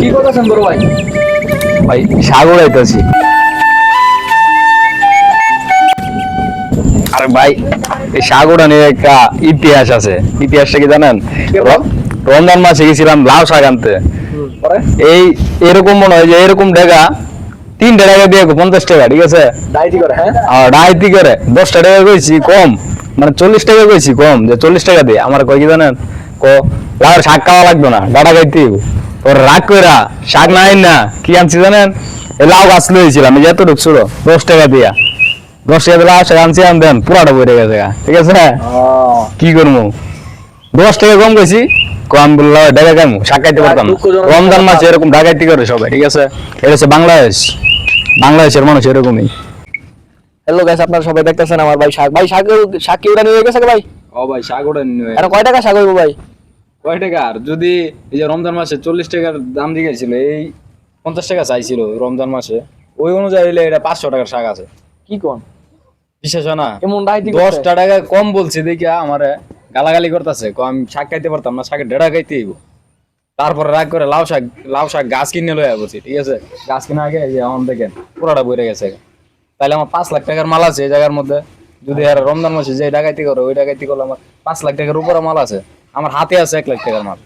কি করতেছেন বড় ভাই? ভাই সাগর আইতেছি। আরে ভাই এই সাগরটা নিয়ে একটা ইতিহাস আছে। ইতিহাসটা কি জানেন? রমজান মাসে গেছিলাম লাউ শাক আনতে। এই এরকম মনে হয় যে এরকম টাকা তিনটা টাকা দিয়ে পঞ্চাশ টাকা ঠিক আছে? করে হ্যাঁ? ডাইতি করে দশটা টাকা কইছি কম। মানে চল্লিশ টাকা কইছি কম। যে চল্লিশ টাকা দিয়ে আমার কয় কি জানেন? কো লাউর শাক খাওয়া লাগবে না ডাটা খাইতে রাগ কইরা শাক নাই না কি আনছি জানেন? লাউ গাছ লইছিলাম এই যে এত ঢুকছিল দশ টাকা দিয়া। দশ টাকা দিয়ে শাক আনছি আন দেন পুরাটা বইরে গেছে ঠিক আছে? কি করব দশ টাকা কম বলল শাক খাইতে পারতাম রমজান মাসে এরকম ডাকাইতি করে সবাই ঠিক আছে? এটা হচ্ছে বাংলাদেশ। বাংলাদেশের মানুষ এরকমই। হ্যালো গাইস আপনারা সবাই দেখতেছেন আমার ভাই শাক। ভাই শাক শাক কি উড়ানি হয়ে গেছে ভাই? ও ভাই সাগরে নিয়ে আর কয় টাকা শাক হইব ভাই? কয় টাকা? আর যদি এই যে রমজান মাসে চল্লিশ টাকার দাম দিয়ে এই পঞ্চাশ টাকা চাইছিল রমজান মাসে ওই অনুযায়ী এটা পাঁচশো টাকার শাক আছে। কি কোন? না? এমন দশটা টাকা কম বলছে দেখি আমারে গালাগালি করতেছে আমি শাক খাইতে পারতাম না শাকের ডেড়া খাইতে হইব। তারপরে রাগ করে লাউ শাক লাউ শাক গাছ কিনে লয়ে বলছি ঠিক আছে? গাছ কিনে আগে এই যে এখন দেখেন পুরাটা বইরে গেছে। তাহলে আমার পাঁচ লাখ টাকার মাল আছে এই জায়গার মধ্যে। যদি আর রমজান মাসে যে ডাকাইতি করে ওই ডাকাইতি করলে আমার পাঁচ লাখ টাকার উপরে মাল আছে। আমার হাতে আছে এক লাখ টাকার মাল।